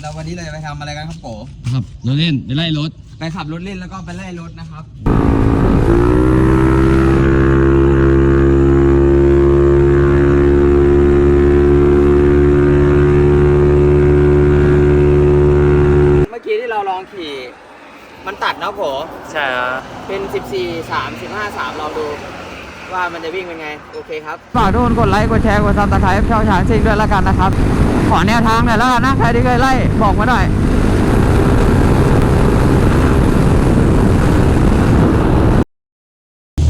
แล้ววันนี้เราจะไปทำอะไรกันครับโกครับรถเล่นไปไล่รถ ไปขับรถเล่นแล้วก็ไปไล่รถนะครับ เมื่อกี้ที่เราลองขี่ มันตัดนะโผใช่ครับเป็น 14 3 15 3ลองดู ว่ามันจะวิ่งเป็นไง โอเคครับ ฝากทุกคนกดไลค์ กดแชร์ กดซับสไครป์ช่องช้างซิงด้วยแล้วกันนะครับ ขอแนวทางหน่อยแล้วกันนะ ใครที่เคยไล่ บอกมาหน่อย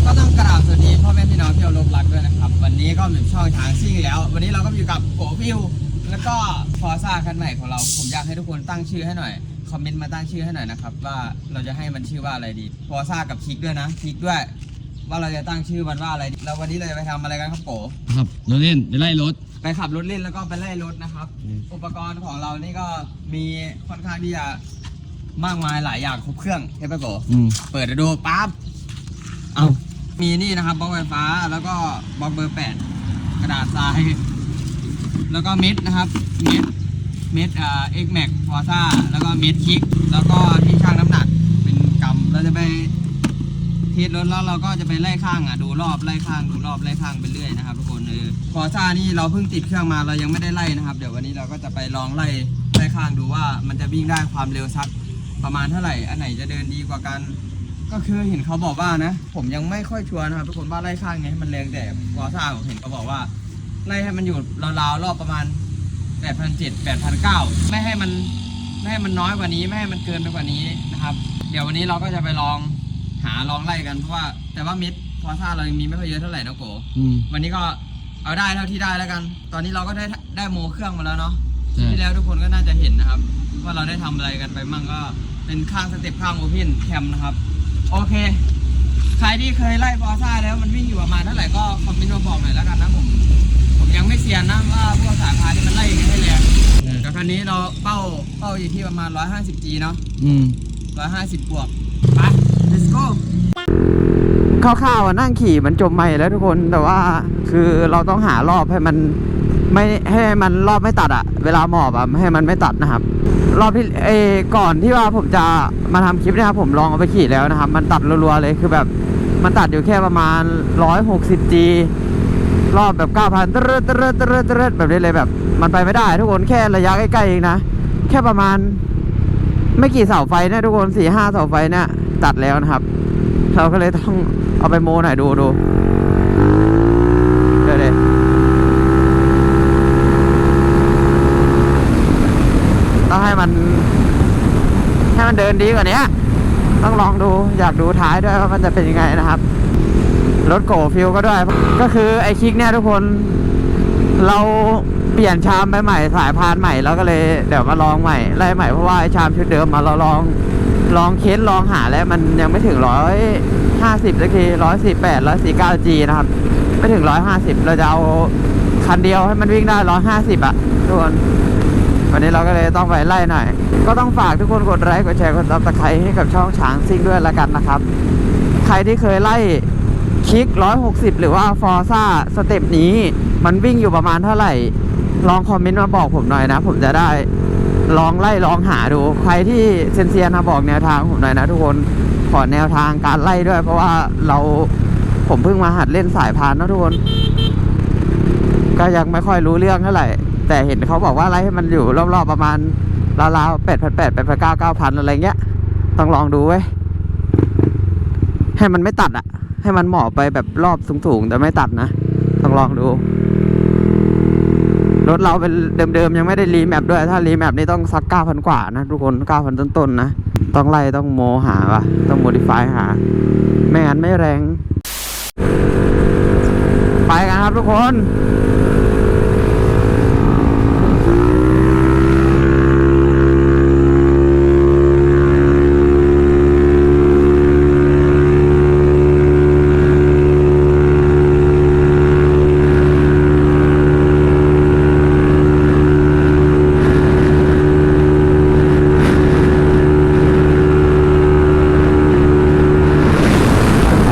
ก็ต้องกราบสวัสดีพ่อแม่พี่น้องที่เคารพรักด้วยนะครับ วันนี้ก็เป็นช่องช้างซิ่งอีกแล้ว วันนี้เราก็อยู่กับโกฟิว แล้วก็ฟอร์ซ่าคันใหม่ของเรา ผมอยากให้ทุกคนตั้งชื่อให้หน่อย คอมเมนต์มาตั้งชื่อให้หน่อยนะครับว่าเราจะให้มันชื่อว่าอะไรดี ฟอร์ซ่ากับคิกด้วยนะ คิกด้วย ว่าเราจะตั้งชื่อมันว่าอะไรดีแล้ววันนี้เราจะไปทำอะไรกันครับโกครับรถเล่นไปไล่รถ ไปขับรถเล่นแล้วก็ไปไล่รถนะครับอุปกรณ์ของเรานี่ก็มีค่อนข้างที่จะมากมายหลายอย่างครบเครื่องใช่ปะโกอืมเปิดดูปั๊บเอามีนี่นะครับบล็อกไฟฟ้าแล้วก็บล็อกเบอร์แปดกระดาษทรายแล้วก็เม็ดนะครับ เม็ดเม็ดอ่าเอ็กแม็กฟอร์ซ่าแล้วก็เม็ดคิก แล้วก็ที่ช่างน้ำหนักเป็นกำเราจะไป เทสรถแล้วเราก็จะไปไล่ข้างอะดูรอบไล่ข้างดูรอบไล่ข้างไปเรื่อยนะครับทุกคนเออฟอร์ซ่านี่เราเพิ่งติดเครื่องมาเรายังไม่ได้ไล่นะครับ เดี๋ยววันนี้เราก็จะไปลองไล่ไล่ข้างดูว่ามันจะวิ่งได้ความเร็วสักประมาณเท่าไหร่อันไหนจะเดินดีกว่ากันก็คือเห็นเขาบอกว่านะ ผมยังไม่ค่อยชัวร์นะครับทุกคนว่าไล่ข้างไงให้มันแรงแต่วอซ่าผมเห็นเขาบอกว่า ไล่ให้มันอยู่ราวๆรอบประมาณ8,700 8,900 ไม่ให้มันไม่ให้มันน้อยกว่านี้ ไม่ให้มันเกินไปกว่านี้นะครับ เดี๋ยววันนี้เราก็จะไปลอง หาลองไล่กันเพราะว่า แต่ว่ามิดวอซ่าเรายังมีไม่ค่อยเยอะเท่าไหร่นะโกอืม วันนี้ก็เอาได้เท่าที่ได้แล้วกัน ตอนนี้เราก็ได้ได้โมเครื่องมาแล้วเนาะใช่ ที่แล้วทุกคนก็น่าจะเห็นนะครับ ว่าเราได้ทำอะไรกันไปมั่งก็เป็นข้างสเต็ปข้างโอเพนแคมนะครับ โอเค ใครที่เคยไล่ฟอร์ซ่าแล้วมันวิ่งอยู่ประมาณเท่าไหร่ก็คอมเมนต์มาบอกหน่อยแล้วกันนะผม ผมยังไม่เซียนนะว่าพวกสายพานที่มันไล่ยังไงให้แรงแต่คันนี้เราเป้าเป้าอยู่ที่ประมาณ 150G เนาะ อืม 150 บวกไป go ข้าวๆนั่งขี่มันจมใหม่แล้วทุกคนแต่ว่าคือเราต้องหารอบให้มันไม่ให้มันรอบไม่ตัดอะเวลาหมอบอะให้มันไม่ตัดนะครับ รอบที่เออก่อนที่ว่าผมจะมาทำคลิปนะครับผมลองเอาไปขี่แล้วนะครับ มันตัดรัวๆเลยคือแบบมันตัดอยู่แค่ประมาณ 160G รอบแบบ9,000ตรตรึดตรตรึดแบบนี้เลยแบบ มันไปไม่ได้ ทุกคนแค่ระยะใกล้ๆเองนะ แค่ประมาณ ไม่กี่เสาไฟนะทุกคนสี่ห้าเสาไฟเนี่ย ตัดแล้วนะครับ เราก็เลยต้องเอาไปโมหน่อยดูดูเดี๋ยวเลยต้องให้มันให้มันเดินดีกว่านี้ต้องลองดูอยากดูท้ายด้วยว่ามันจะเป็นยังไงนะครับ รถโกฟิลก็ด้วย ก็คือไอคิกเนี่ยทุกคนเราเปลี่ยนชามไปใหม่สายพานใหม่แล้วก็เลยเดี๋ยวมาลองใหม่ไล่ใหม่เพราะว่าไอชามชุดเดิมมาเราลอง ลองเค้นลองหาแล้วมันยังไม่ถึงร้อยห้าสิบสักทีร้อยสี่แปดร้อยสี่เก้าจีนะครับ ไม่ถึงร้อยห้าสิบเราจะเอาคันเดียวให้มันวิ่งได้ร้อยห้าสิบอะทุกคนวันนี้เราก็เลยต้องไปไล่หน่อย ก็ต้องฝากทุกคนกดไลค์กดแชร์กดซับสไครต์ให้กับช่องช้างซิ่งด้วยละกันนะครับ ใครที่เคยไล่คลิก160หรือว่าฟอร์ซ่าสเต็ปนี้ มันวิ่งอยู่ประมาณเท่าไหร่ ลองคอมเมนต์มาบอกผมหน่อยนะ ผมจะได้ ลองไล่ลองหาดู ใครที่เซนเซียนนะบอกแนวทางผมหน่อยนะทุกคนขอแนวทางการไล่ด้วย เพราะว่าเราผมเพิ่งมาหัดเล่นสายพานนะทุกคน ก็ยังไม่ค่อยรู้เรื่องเท่าไหร่ แต่เห็นเขาบอกว่าไล่ให้มันอยู่รอบๆประมาณราวๆแปดพันแปดแปดพันเก้าเก้าพันอะไรเงี้ย ต้องลองดูเว้ยให้มันไม่ตัดอะให้มันเหมาะไปแบบรอบสูงๆ แต่ไม่ตัดนะ ต้องลองดู รถเราเป็นเดิมๆ ยังไม่ได้รีแมปด้วย ถ้ารีแมปนี่ต้องสักเก้าพันกว่านะทุกคนเก้าพันต้นๆนะ ต้องไล่ต้องโมหาวะต้องโมดิฟายหา ไม่งั้นไม่แรง ไปกันครับทุกคน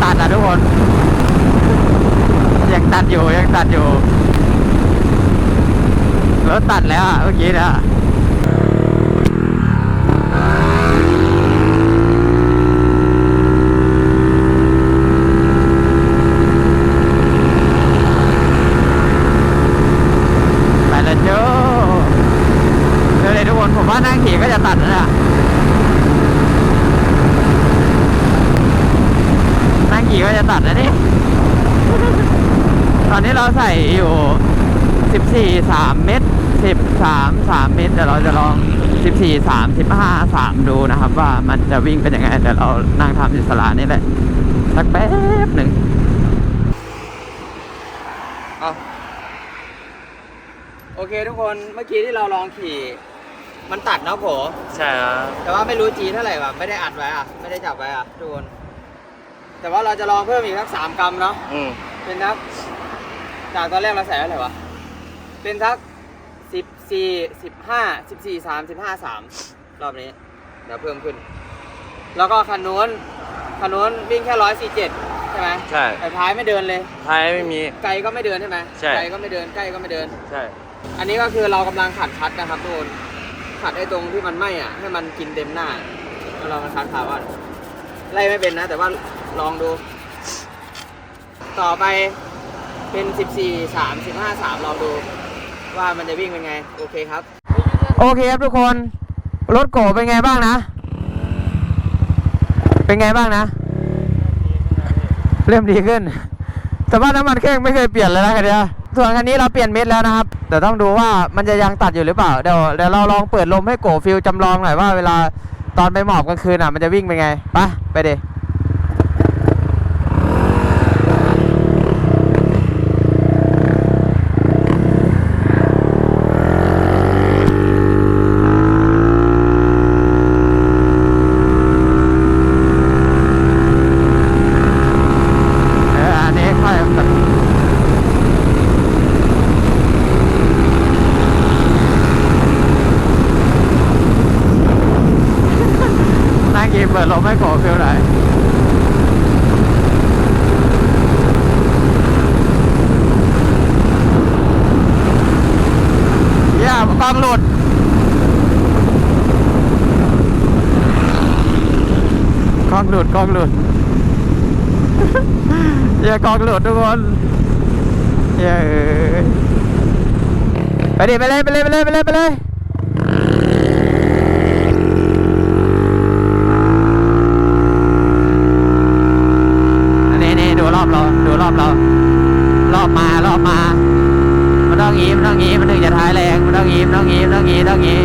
ตัดนะทุกคน ยังตัดอยู่ยังตัดอยู่รถตัด แล้วเมื่อกี้นะ ว่านั่งขี่ก็จะตัดแล้วเนี่ยนั่งขี่ก็จะตัดแล้วนี่ ตอนนี้เราใส่อยู่สิบสี่สามเมตร สิบสามสามเมตรเดี๋ยวเราจะลองสิบสี่สามสิบห้าสามดูนะครับ ว่ามันจะวิ่งเป็นยังไงเดี๋ยวเรานั่งทำอิสระนี่แหละสักแป๊บหนึ่งเอาโอเคทุกคนเมื่อกี้ที่เราลองขี่ มันตัดเนาะโผใช่ครับแต่ว่าไม่รู้จีเท่าไหร่ว่ะไม่ได้อัดไว้อะไม่ได้จับไว้อะทุกคนแต่ว่าเราจะลองเพิ่มอีกสักสามกรัมเนาะอืมเป็นทักจากตอนแรกเราใส่เท่าไหร่วะเป็นทัก สิบสี่สิบห้าสิบสี่สามสิบห้าสามรอบนี้เดี๋ยวเพิ่มขึ้น แล้วก็คันนู้นคันนู้นวิ่งแค่ร้อยสี่เจ็ดใช่ไหมใช่แต่ท้ายไม่เดินเลย ท้ายไม่มี ไกลก็ไม่เดินใช่ไหมใช่ ไกลก็ไม่เดินใกล้ก็ไม่เดิน ใช่ อันนี้ก็คือเรากำลังขัดคัดนะครับทุกคนขัดไอ้ตรงที่มันไหม้อะให้มันกินเต็มหน้าแล้วเรามาคัดขาว่าไล่ไม่เป็นนะ แต่ว่าลองดู ต่อไปเป็น 14 3 15 3 ลองดู ว่ามันจะวิ่งเป็นไง โอเคครับ โอเคครับทุกคน รถโกเป็นไงบ้างนะ เป็นไงบ้างนะ เริ่มดีขึ้น แต่ว่าน้ำมันเครื่องไม่เคยเปลี่ยนเลยนะคันเนี้ยส่วนคันนี้เราเปลี่ยนเม็ดแล้วนะครับ แต่ต้องดูว่ามันจะยังตัดอยู่หรือเปล่า เดี๋ยวเดี๋ยวเราลองเปิดลมให้โกฟิลจำลองหน่อยว่าเวลาตอนไปหมอบกลางคืนอะมันจะวิ่งเป็นไง ไป ไปเดิเอออันนี้ค่อยแบบ นั่งกินเปิดลมให้โกฟิลหนอยอย่ากล้องหลุดกล้องหลุดกล้องหลุดอย่ากองหลุดทุกคนอย่าเอยไปดิไปเลยไปเลยไปเลยไปเลยไปเลย ต้องงี้มันถึงจะท้ายแรงมันต้องงี้มันต้องงี้มันต้องงี้ต้องงี้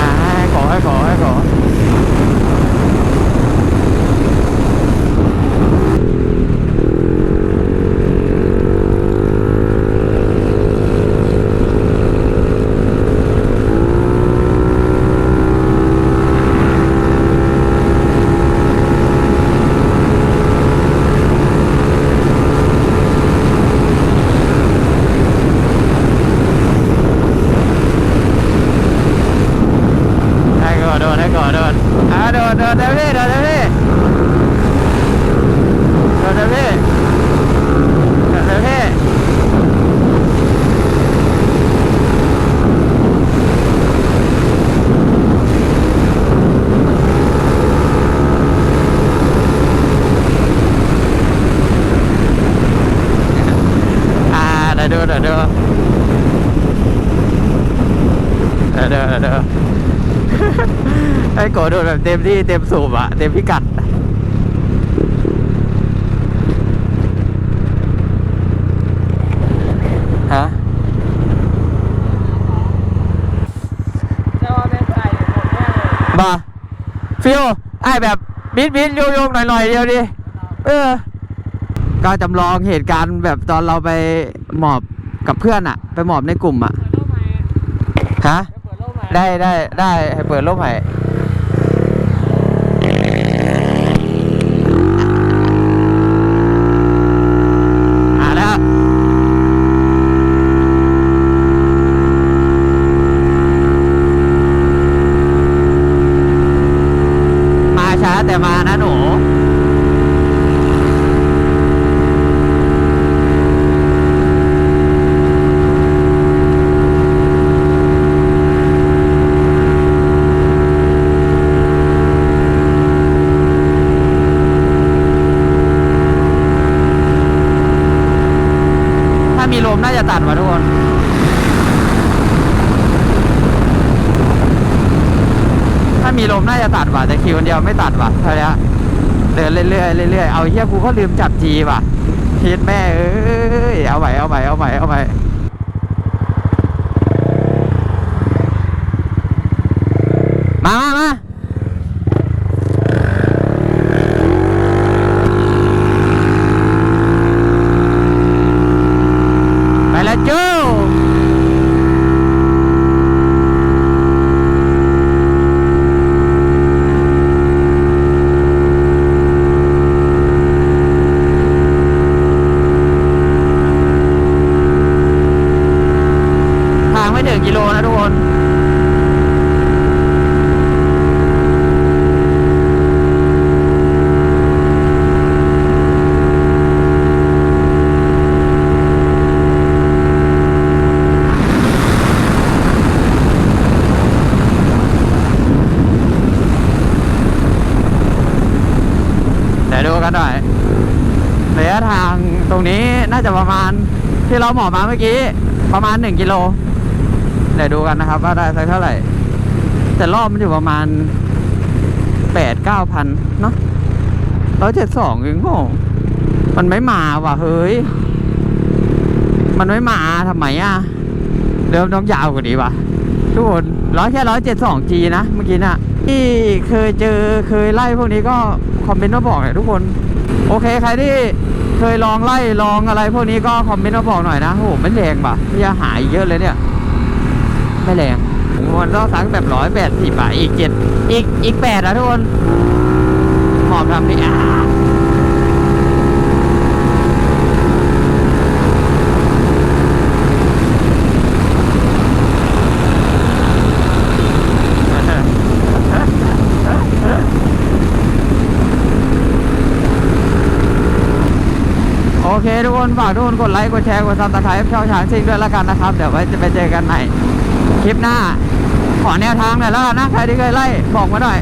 อ่าให้ขอให้ขอให้ขอ ให้ก่อนโดนให้ก่อนโดนอ่าโดนโดนเดี๋ยวพี่โดนเดี๋ยวพี่โดนเดี๋ยวพี่โดนเดี๋ยวพี่อ่าเดี๋ยวดูเดี๋ยวดูเดี๋ยวดูเดี๋ยวดู ให้โกโดนแบบเต็มที่เต็มสูบอะเต็มพิกัด ฮะแต่ว่าเป็นใส่หมดแน่เลยมาฟิวไอแบบบิดบิดโยโยงหน่อยหน่อยเดียวดิ เออ ก็จำลองเหตุการณ์แบบตอนเราไปหมอบกับเพื่อนอะไปหมอบในกลุ่มอะเปิดโลกใหม่ฮะ ได้ได้ได้ให้เปิดร่มให้แต่มานะทุกคน ถ้า มีลมน่าจะตัดว่ะแต่คิวคนเดียวไม่ตัดว่ะเท่านี้เดินเรื่อยๆเรื่อยๆเอาเฮียกูก็ลืมจับจีว่ะคิดแม่เอ้ยเอาใหม่เอาใหม่เอาใหม่เอาใหม่มามามาไปแล้วจู้ ทางไม่ถึงกิโลนะทุกคน เดี๋ยวดูกันหน่อยระยะ ทางตรงนี้น่าจะประมาณที่เราหมอมาเมื่อกี้ ประมาณ 1 กิโล เดี๋ยวดูกันนะครับ ว่าได้สักเท่าไหร่ แต่รอบมันอยู่ประมาณ8 9พันเนาะร้อยเจ็ดสองเองโง่มันไม่มาว่ะเฮ้ย มันไม่มาทำไมอะ เริ่มต้องยาวกว่านี้ว่ะทุกคนร้อยแค่ร้อยเจ็ดสองจีนะ เมื่อกี้น่ะที่เคยเจอเคยไล่พวกนี้ก็คอมเมนต์มาบอกหน่อยทุกคน โอเค ใครที่ เคยลองไล่ลองอะไรพวกนี้ก็คอมเมนต์มาบอกหน่อยนะโอ้โหไม่แรงป่ะพี่หายเยอะเลยเนี่ยไม่แรงมควรต้องสั่งแบบร้อยแปดสิบอะอีกเจ็ดอีกอีกแปดนะทุกคนหมอบทำดิอ่าโอเคนฝากทุกคนกดไลค์กดแชร์กดซับสไครป์ช่องช้างซิงด้วยแล้วกันนะครับ เดี๋ยวไว้จะไปเจอกันใหม่คลิปหน้า ขอแนวทางหน่อยแล้วนนะใครที่เคยไล่บอกมาหน่อย